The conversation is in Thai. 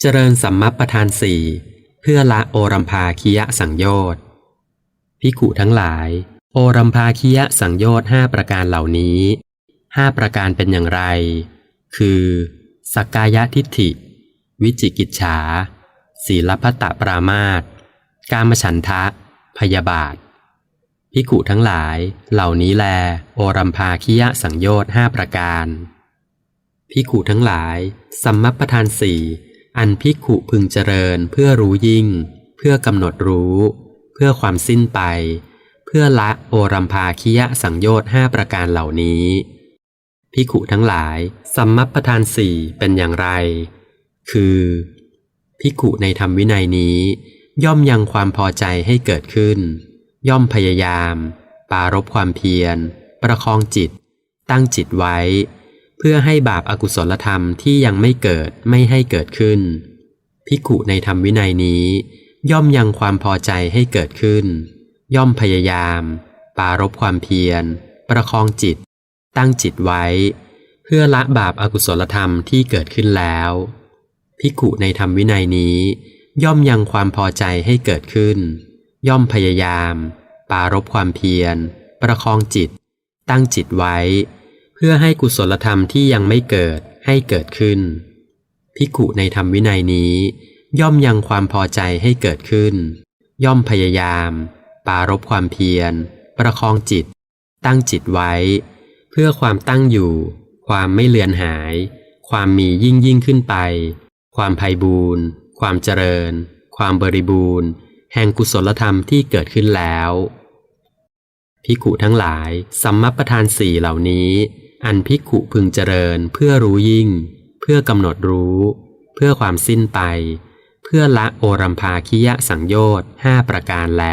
เจริญสัมมัปประธานสี่เพื่อละโอรัมภาคิยะสังโยชน์พิขุทั้งหลาย โอรัมภาคิยะสังโยชน์ห้าประการเหล่านี้ห้าประการเป็นอย่างไร คือสักกายทิฏฐิ วิจิกิจฉา ศีลพัตตปรามาตกามฉันทะ พยาบาทพิกุทั้งหลาย เหล่านี้แล โอรัมภาคิยะสังโยชน์ห้าประการพิกุทั้งหลาย สัมมัปประธานสี่ อันพิกุพึงเจริญเพื่อรู้ยิ่ง เพื่อกำหนดรู้ เพื่อความสิ้นไป เพื่อละโอรัมภาคิยะสังโยชน์ห้าประการเหล่านี้พิกุทั้งหลาย สัมมัปประธานสี่เป็นอย่างไร คือพิกุในธรรมวินัยนี้ ย่อมยังความพอใจให้เกิดขึ้น ย่อมพยายาม ปารบความเพียร ประคองจิต ตั้งจิตไว้ เพื่อให้บาปอากุศลธรรมที่ยังไม่เกิดไม่ให้เกิดขึ้น พิกุในธรรมวินัยนี้ ย่อมยังความพอใจให้เกิดขึ้น ย่อมพยายาม ปารบความเพียร ประคองจิต ตั้งจิตไว้ เพื่อละบาปอากุศลธรรมที่เกิดขึ้นแล้วพิกุในธรรมวินัยนี้ ย่อมยังความพอใจให้เกิดขึ้น ย่อมพยายาม ปารบความเพียร ประคองจิต ตั้งจิตไว้ เพื่อให้กุศลธรรมที่ยังไม่เกิดให้เกิดขึ้นพิกุในธรรมวินัยนี้ ย่อมยังความพอใจให้เกิดขึ้น ย่อมพยายาม ปารบความเพียร ประคองจิต ตั้งจิตไว้ เพื่อความตั้งอยู่ ความไม่เลือนหาย ความมียิ่งยิ่งขึ้นไป ความไพ่บูรณ์ความเจริญ ความบริบูรณ์ แห่งกุศลธรรมที่เกิดขึ้นแล้วพิกุทั้งหลายสัมมัประธานสี่เหล่านี้ อันพิกุพึงเจริญเพื่อรู้ยิ่ง เพื่อกำหนดรู้ เพื่อความสิ้นไป เพื่อละโอรัมภาคิยะสังโยชน์ห้าประการแล